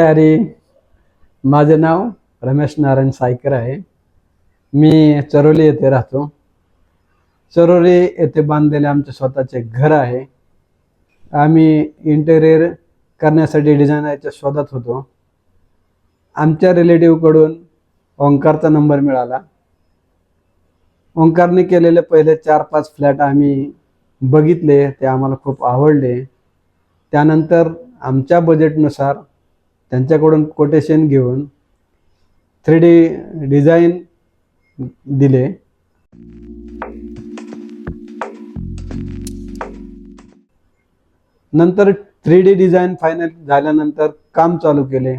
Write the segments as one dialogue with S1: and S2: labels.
S1: अरे माझे नाव रमेश नारायण सायकर आहे. मी चरोली येथे राहतो. चरोली येथे बांधलेले आमचे स्वतःचे घर आहे. आम्ही इंटेरियर करण्यासाठी डिझायनरच्या शोधात होतो. आमच्या रिलेटिव्हकडून ओंकारचा नंबर मिळाला. ओंकारने केलेले पहिले चार पाच फ्लॅट आम्ही बघितले ते आम्हाला खूप आवडले. त्यानंतर आमच्या बजेटनुसार त्यांच्याकडून कोटेशन घेऊन थ्री डी डिझाईन दिले. नंतर थ्री डी डिझाईन फायनल झाल्यानंतर काम चालू केले.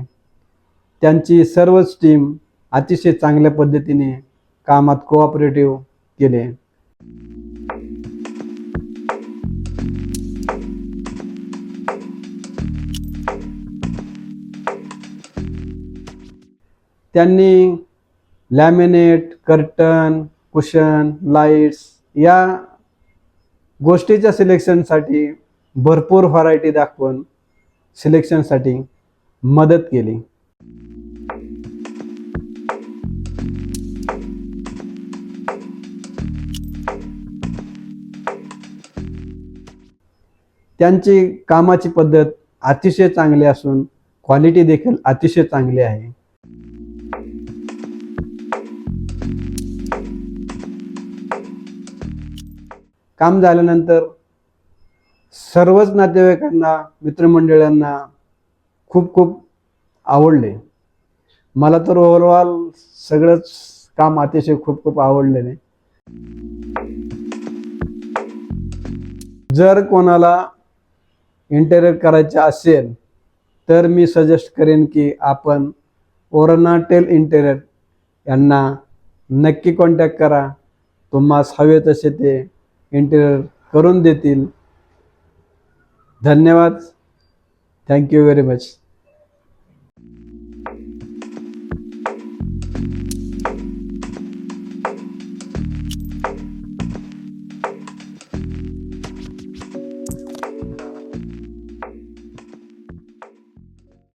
S1: त्यांची सर्वच टीम अतिशय चांगल्या पद्धतीने कामात कोऑपरेटिव्ह केले. त्यांनी लॅमिनेट कर्टन कुशन लाईट्स या गोष्टीच्या सिलेक्शनसाठी भरपूर व्हरायटी दाखवून सिलेक्शनसाठी मदत केली. त्यांची कामाची पद्धत अतिशय चांगली असून क्वालिटी देखील अतिशय चांगली आहे. काम झाल्यानंतर सर्वच नातेवाईकांना मित्रमंडळांना खूप खूप आवडले. मला तर ओव्हरऑल सगळंच काम अतिशय खूप खूप आवडलेले. जर कोणाला इंटेरियर करायचे असेल तर मी सजेस्ट करेन की आपण ओरनाटेल इंटेरियर यांना नक्की कॉन्टॅक्ट करा. तुम्हास हवे तसे ते इंटेरियर करून देतील. धन्यवाद. Thank you very much